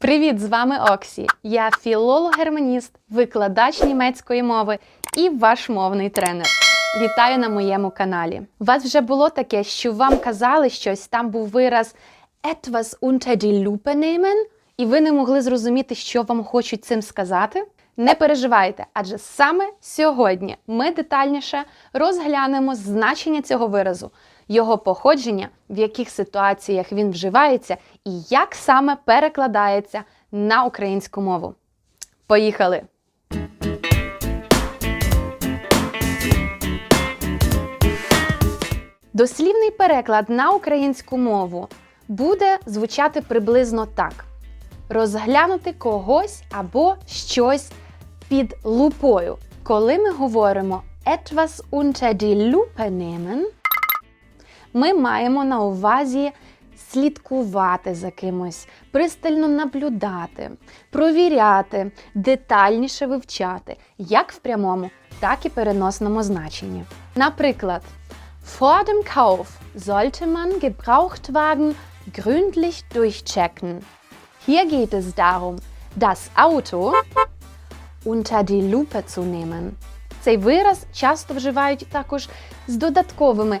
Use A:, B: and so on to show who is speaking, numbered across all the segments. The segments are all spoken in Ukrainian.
A: Привіт, з вами Оксі. Я філолог-германіст, викладач німецької мови і ваш мовний тренер. Вітаю на моєму каналі. У вас вже було таке, що вам казали щось, там був вираз etwas unter die Lupe nehmen, і ви не могли зрозуміти, що вам хочуть цим сказати? Не переживайте, адже саме сьогодні ми детальніше розглянемо значення цього виразу, його походження, в яких ситуаціях він вживається і як саме перекладається на українську мову. Поїхали! Дослівний переклад на українську мову буде звучати приблизно так: розглянути когось або щось під лупою. Коли ми говоримо etwas unter die Lupe nehmen, ми маємо на увазі слідкувати за кимось, пристально наблюдати, провіряти, детальніше вивчати, як в прямому, так і переносному значенні. Наприклад, vor dem Kauf sollte man Gebrauchtwagen gründlich durchchecken. Hier geht es darum, das Auto unter die Lupe zu nehmen. Цей вираз часто вживають також з додатковими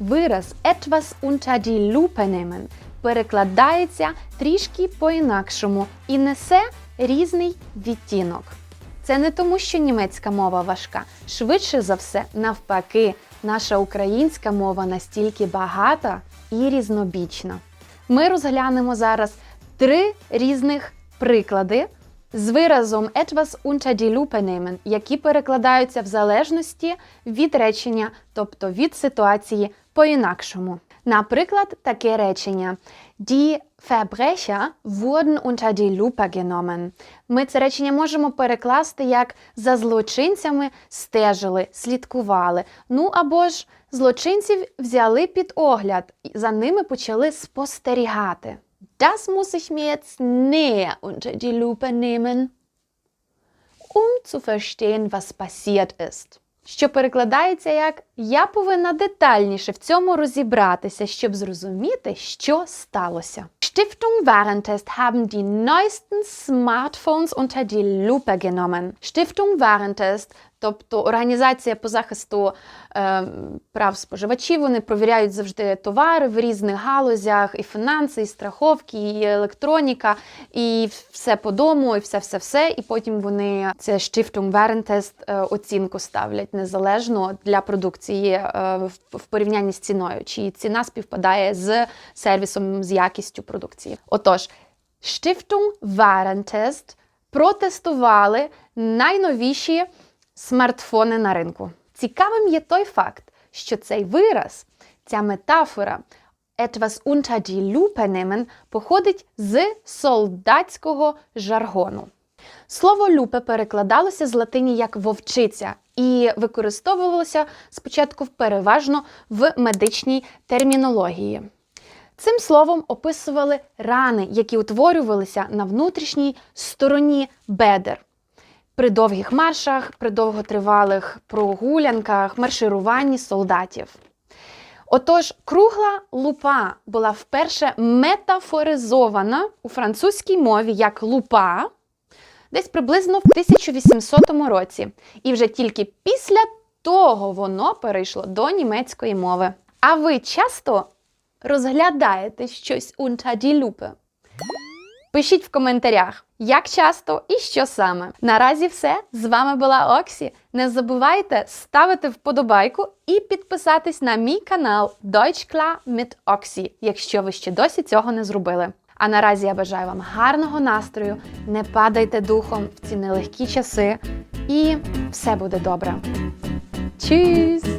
A: вираз etwas unter die Lupe nehmen перекладається трішки по-інакшому і несе різний відтінок. Це не тому, що німецька мова важка. Швидше за все, навпаки, наша українська мова настільки багата і різнобічна. Ми розглянемо зараз три різних приклади з виразом etwas unter die Lupe nehmen, які перекладаються в залежності від речення, тобто від ситуації по-інакшому. Наприклад, таке речення Die Verbrecher wurden unter die Lupe genommen. Ми це речення можемо перекласти як за злочинцями стежили, слідкували. Ну або ж злочинців взяли під огляд, за ними почали спостерігати. Das muss ich mir jetzt näher unter die Lupe nehmen, um zu verstehen, was passiert ist. Що перекладається як Я повинна детальніше в цьому розібратися, щоб зрозуміти, що сталося. Stiftung Warentest haben die neuesten Smartphones unter die Lupe genommen. Stiftung Warentest, тобто організація по захисту е, прав споживачів, вони провіряють завжди товари в різних галузях, і фінанси, і страховки, і електроніка, і все по дому, і все-все-все. І потім вони це Stiftung Warentest е, оцінку ставлять незалежно для продукції е, в, в порівнянні з ціною, чи ціна співпадає з сервісом, з якістю продукції. Отож, Stiftung Warentest протестували найновіші смартфони на ринку. Цікавим є той факт, що цей вираз, ця метафора etwas unter die Lupe nehmen походить з солдатського жаргону. Слово люпе перекладалося з латині як вовчиця і використовувалося спочатку переважно в медичній термінології. Цим словом описували рани, які утворювалися на внутрішній стороні бедер. При довгих маршах, при довготривалих прогулянках, маршируванні солдатів. Отож, кругла лупа була вперше метафоризована у французькій мові як лупа десь приблизно в 1800 році. І вже тільки після того воно перейшло до німецької мови. А ви часто розглядаєте щось Lupe? Пишіть в коментарях, як часто і що саме. Наразі все. З вами була Оксі. Не забувайте ставити вподобайку і підписатись на мій канал Deutsch klar mit Oxy, якщо ви ще досі цього не зробили. А наразі я бажаю вам гарного настрою, не падайте духом в ці нелегкі часи, і все буде добре. Tschüss!